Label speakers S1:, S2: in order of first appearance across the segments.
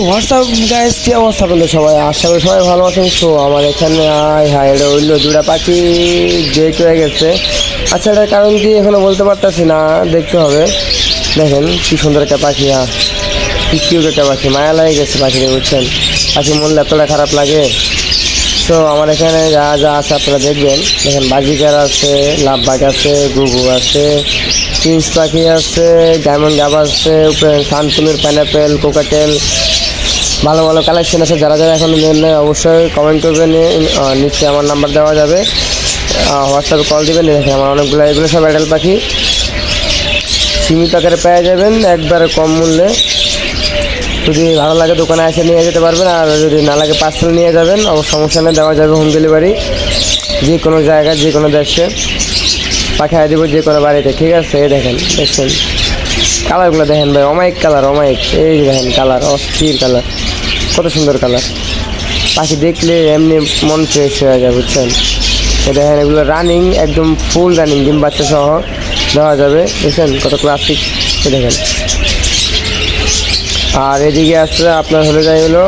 S1: WhatsApp guys কি অবস্থা করল সবাই? আশা করি সবাই ভালো আছেন। সো আমার এখানে, আয় হায়, এটা উইলো দুটা পাখি ডেট হয়ে গেছে। আচ্ছা এটার কারণ কি এখনও বলতে পারতেছি না, দেখতে হবে। দেখেন, কী সুন্দর একটা পাখি হ্যাঁ কি কিউট একটা পাখি, মায়া লাগে গেছে পাখিটা, বুঝছেন? পাখি মনলে এতটা খারাপ লাগে। তো আমার এখানে যা যা আছে আপনারা দেখবেন। দেখেন, বাজিকার আছে, লাভবাগ আছে, গুগু আছে, চিংস পাখি আছে, ডায়মন্ড গাব আছে, উপরে সানপুনের পাইনাপেল, কোকাটেল, ভালো ভালো কালেকশন আছে। যারা যারা এখন নেন অবশ্যই কমেন্ট করবেন। নিশ্চয়ই আমার নাম্বার দেওয়া যাবে। হোয়াটসঅ্যাপে কল দিবেন। দেখেন, আমার অনেকগুলো, এগুলো সব অ্যাডাল পাখি। সীমিত আকারে পেয়ে যাবেন, একবারে কম মূল্যে। যদি ভালো লাগে দোকানে এসে নিয়ে যেতে পারবেন, আর যদি না লাগে পার্সেল নিয়ে যাবেন, অবশ্য সমস্যা নেই, দেওয়া যাবে হোম ডেলিভারি যে কোনো জায়গায়, যে কোনো দেশে। পাঠিয়ে দেবো যে কোনো বাড়িতে, ঠিক আছে? এই দেখেন, দেখছেন? কালারগুলো দেখেন ভাই, অমায়িক কালার অমায়িক। এই দেখেন কালার অস্থির কালার কত সুন্দর কালার পাখি দেখলে এমনি মন ফ্রেশ হয়ে যায়, বুঝছেন? দেখেন, এগুলো রানিং একদম ফুল রানিং ডিম বাচ্চা সহ দেওয়া যাবে, বুঝছেন? কত ক্লাসিক দেখেন। আর এদিকে আসছে আপনার হলে যাই হলো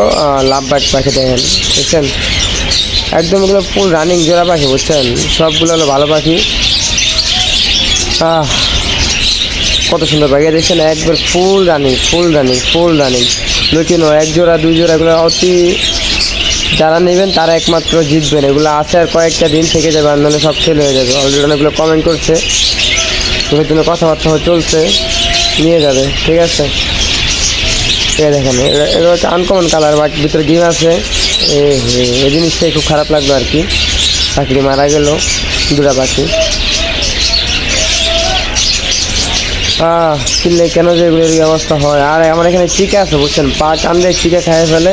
S1: লাভ বাট পাখি দেখেন বুঝছেন একদম এগুলো ফুল রানিং জোড়া পাখি, বুঝছেন? সবগুলো হলো ভালো পাখি। কত সুন্দর পাখি। দেখছেন, একবার full running full running full running lutino এক জোড়া, দুই জোড়া, এগুলো অতি যারা নেবেন তারা একমাত্র জিতবেন। এগুলো আছে আর কয়েকটা দিন থেকে যাবে, আর নাহলে সব সেল হয়ে যাবে। অলরেডি অনেকগুলো কমেন্ট করছে। ওদের জন্য কথাবার্তা চলছে, নিয়ে যাবে, ঠিক আছে? দেখেন এটা- হচ্ছে আনকমন কালার বাট ভিতরে ডিম আছে। এই জিনিসটাই খুব খারাপ লাগল আর কি। পাখিটি মারা গেল, দুটা পাখি। কিনলে কেন যে এগুলো অবস্থা হয়? আর, আমার এখানে চিকা আছে, বুঝছেন? পা টানলে চিকা খাইয়ে ফেলে।